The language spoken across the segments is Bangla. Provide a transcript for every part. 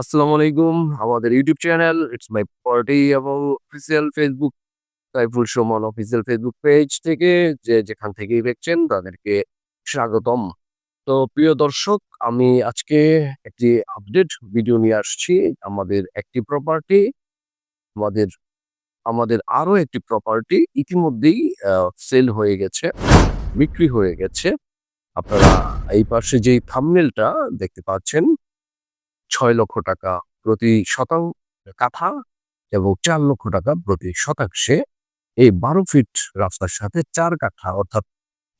আসসালামু আলাইকুম। আমাদের YouTube channel it's my party এবং official Facebook Saiful Sumon official Facebook page থেকে যে যেখান থেকেই দেখছেন তাদেরকে স্বাগতম। তো প্রিয় দর্শক, আমি আজকে একটি আপডেট ভিডিও নিয়ে আসছি আমাদের একটি প্রপার্টি আমাদের আমাদের আরও একটি প্রপার্টি ইতিমধ্যেই সেল হয়ে গেছে, বিক্রি হয়ে গেছে। আপনারা এই পাশে যেই থাম্বনেলটা দেখতে পাচ্ছেন ছয় লক্ষ টাকা প্রতি শতাংশ কাঠা এবং চার লক্ষ টাকা প্রতি শতাংশে এই বারো ফিট রাস্তার সাথে চার কাঠা, অর্থাৎ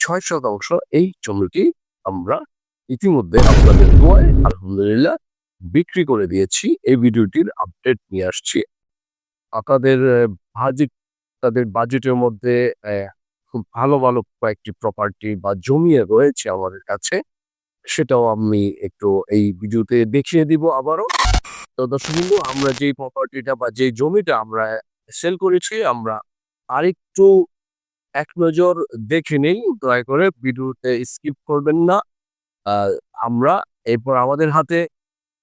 ছয় শতাংশ এই জমিটি আমরা ইতিমধ্যে আপনাদের দোয়ায় আলহামদুলিল্লাহ বিক্রি করে দিয়েছি। এই ভিডিওটির আপডেট নিয়ে আসছি। আপনাদের বাজেট তাদের বাজেটের মধ্যে খুব ভালো ভালো কয়েকটি প্রপার্টি বা জমি রয়েছে আমাদের কাছে। সেটাও আমি একটু এই ভিডিওতে দেখিয়ে দিব আবারও। তো দর্শক বন্ধু, আমরা যেই প্রপার্টিটা বা যেই জমিটা আমরা সেল করেছি, আমরা আরেকটু এক নজর দেখে নেই। দয়া করে ভিডিওতে স্কিপ করবেন না। আমরা এরপর আমাদের হাতে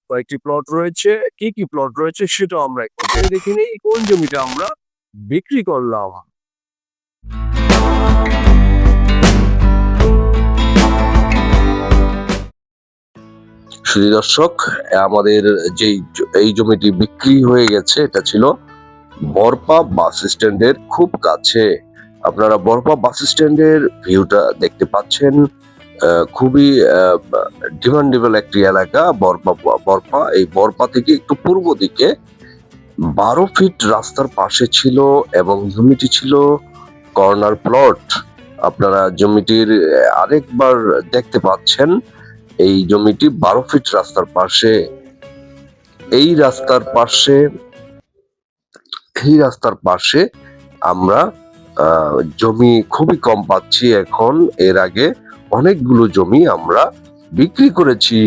কয়েকটি প্লট রয়েছে। কি কি প্লট রয়েছে সেটাও আমরা একটু দেখে নেই। কোন জমিটা আমরা বিক্রি করলাম? শুধু দর্শক, আমাদের যেই এই জমিটি বিক্রি হয়ে গেছে, এটা ছিল বরপা বাস স্ট্যান্ডের খুব কাছে। আপনারা বরপা বাস স্ট্যান্ডের ভিউটা দেখতে পাচ্ছেন। খুবই ডিমান্ডেবল একটি এলাকা, বরপা বরপা। এই বরপা থেকে একটু পূর্ব দিকে বারো ফিট রাস্তার পাশে ছিল এবং জমিটি ছিল কর্নার প্লট। আপনারা জমিটির আরেকবার দেখতে পাচ্ছেন। এই জমিটি বারো ফিট রাস্তার পাশে। এই রাস্তার পাশে, এই রাস্তার পাশে আমরা জমি খুবই কম পাচ্ছি এখন। এর আগে অনেকগুলো জমি আমরা বিক্রি করেছি।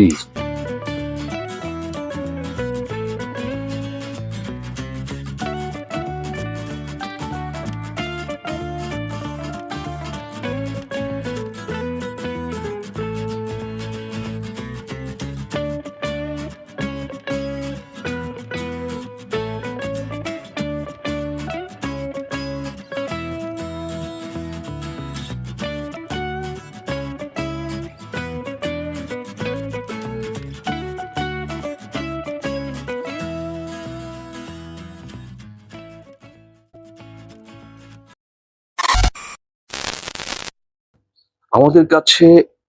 আমাদের কাছে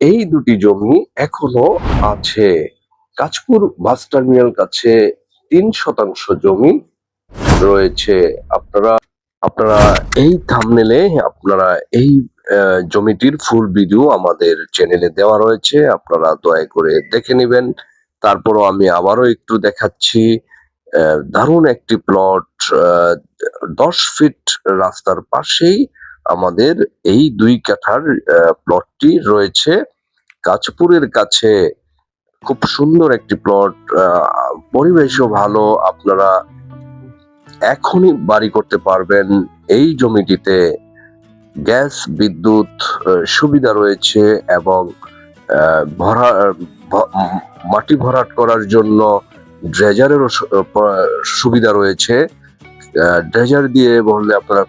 এই দুটি জমি এখনও আছে। কাঁচপুর বাস টার্মিনাল কাছে তিন শতাংশ জমি রয়েছে। আপনারা আপনারা এই থামনেলে আপনারা এই জমিটির ফুল ভিডিও আমাদের চ্যানেলে দেওয়া রয়েছে। আপনারা দয়া করে দেখে নেবেন। তারপরও আমি আবারও একটু দেখাচ্ছি দারুণ একটি প্লট দশ ফিট রাস্তার পাশেই আমাদের এই দুই কাঠার প্লটটি রয়েছে। কাঁচপুরের কাছে খুব সুন্দর একটি প্লট পরিবেশও ভালো। আপনারা এখনই বাড়ি করতে পারবেন। এই জমিটিতে গ্যাস, বিদ্যুৎ সুবিধা রয়েছে এবং ভরা মাটি ভরাট করার জন্য ড্রেজারেরও সুবিধা রয়েছে। ড্রেজার দিয়ে বললে আপনারা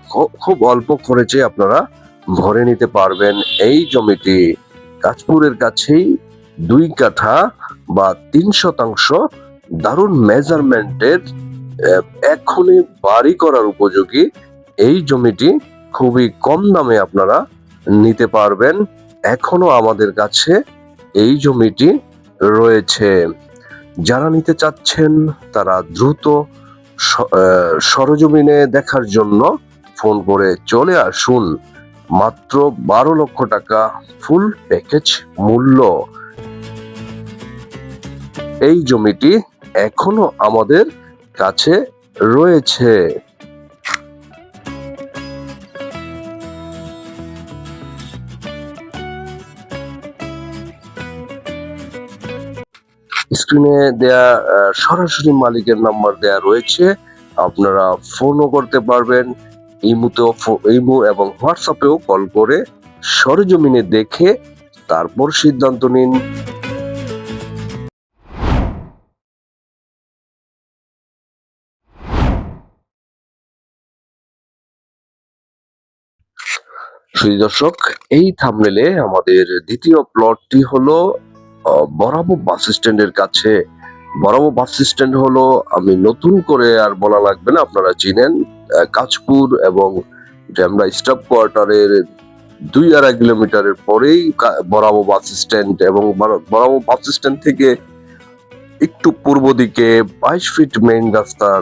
খুব অল্প খরচে আপনারা ভরে নিতে পারবেন এই জমিটি। কাঁচপুরের কাছেই দুই কাঠা বা তিন শতাংশ দারুণ মেজারমেন্টের এখনই বাড়ি করার উপযোগী এই জমিটি খুবই কম দামে আপনারা নিতে পারবেন। এখনও আমাদের কাছে এই জমিটি রয়েছে। যারা নিতে চাচ্ছেন তারা দ্রুত সরজমিনে দেখার জন্য ফোন করে চলে আসুন। মাত্র বারো লক্ষ টাকা ফুল প্যাকেজ মূল্য। এই জমিটি এখনও আমাদের কাছে রয়েছে। স্ক্রিনে দেয়া সরাসরি মালিকের নাম্বার দেয়া রয়েছে। আপনারা ফোনও করতে পারবেন, ইমুতেও ইমু এবং হোয়াটসঅ্যাপেও কল করে সরজমিনে দেখে তারপর সিদ্ধান্ত নিন। সুদর্শক, এই থামলেলে আমাদের দ্বিতীয় প্লটটি হলো বরাবো বাস স্ট্যান্ডের কাছে। বরাবো বাস স্ট্যান্ড হলো আমি নতুন করে আর বলা লাগবে না আপনারা চিনেন আহ, কাঁচপুর এবং ডেমরা স্টাফ কোয়ার্টারের দুই আড়াই কিলোমিটারের পরেই বরাবো বাস স্ট্যান্ড এবং বরা- বরাবো বাস স্ট্যান্ড থেকে একটু পূর্ব দিকে বাইশ ফিট মেইন রাস্তার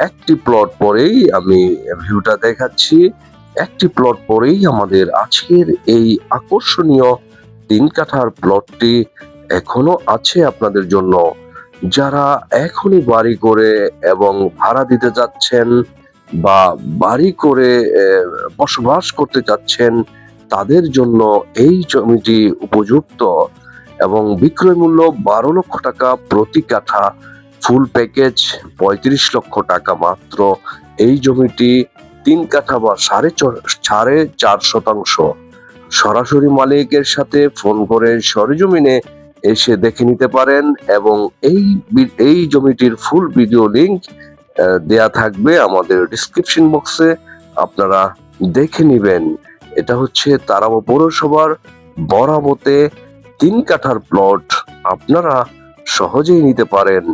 একটি প্লট পরেই আমি ভিউটা দেখাচ্ছি। একটি প্লট পরেই আমাদের আজকের এই আকর্ষণীয় তিন কাঠার প্লটটি এখনও আছে আপনাদের জন্য। যারা এখনই বাড়ি করে এবং ভাড়া দিতে যাচ্ছেন বা বাড়ি করে বসবাস করতে যাচ্ছেন, তাদের জন্য এই জমিটি উপযুক্ত এবং বিক্রয় মূল্য বারো লক্ষ টাকা প্রতি কাঠা। ফুল প্যাকেজ পঁয়ত্রিশ লক্ষ টাকা মাত্র। এই জমিটি তিন কাঠা বা সাড়ে সাড়ে চার শতাংশ। সরাসরি মালিকের সাথে ফোন করে সরেজমিনে এসে দেখে নিতে পারেন এবং এই এই জমিটির ফুল ভিডিও লিংক দেয়া থাকবে আমাদের ডিসক্রিপশন বক্সে আপনারা দেখে নেবেন। এটা হচ্ছে তারাবো পৌরসভার বরাবতে তিন কাঠার প্লট আপনারা সহজেই নিতে পারেন।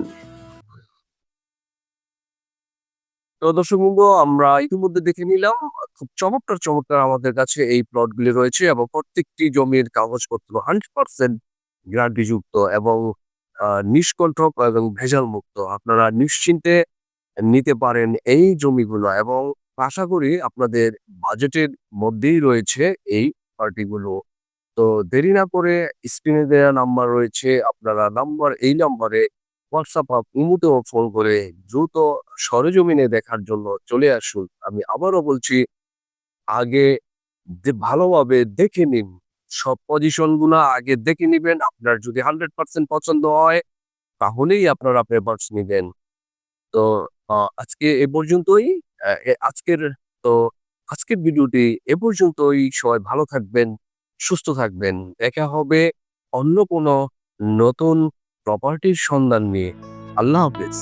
তো দর্শক আমরা ইতিমধ্যে দেখে নিলাম খুব চমৎকার চমৎকার আমাদের কাছে এই প্লটগুলি রয়েছে এবং প্রত্যেকটি জমির কাগজপত্র হান্ড্রেড পার্সেন্ট গ্যারান্টি যুক্ত এবং নিষ্কণ্ঠক এবং ভেজাল মুক্ত আপনারা নিশ্চিন্তে নিতে পারেন এই জমিগুলো এবং আশা করি আপনাদের বাজেটের মধ্যেই রয়েছে এই পার্টিগুলো তো দেরি না করে স্ক্রিনে দেওয়া নাম্বার রয়েছে, আপনারা নাম্বার এই নাম্বারে হোয়াটসঅ্যাপ আপ ইমুতেও ফোন করে দ্রুত সরেজমিনে দেখার জন্য চলে আসুন। আমি আবারও বলছি আগে ভালোভাবে দেখে নিন। সব পজিশনগুলা আগে দেখে নিবেন। আপনার যদি হান্ড্রেড পার্সেন্ট পছন্দ হয়, তাহলেই আপনারা পেপারস নিবেন। তো আজকে এ পর্যন্তই। আজকের, তো, আজকের ভিডিওটি এ পর্যন্তই। সবাই ভালো থাকবেন, সুস্থ থাকবেন। দেখা হবে অন্য কোনো নতুন প্রপার্টির সন্ধান নিয়ে। আল্লাহ হাফেজ।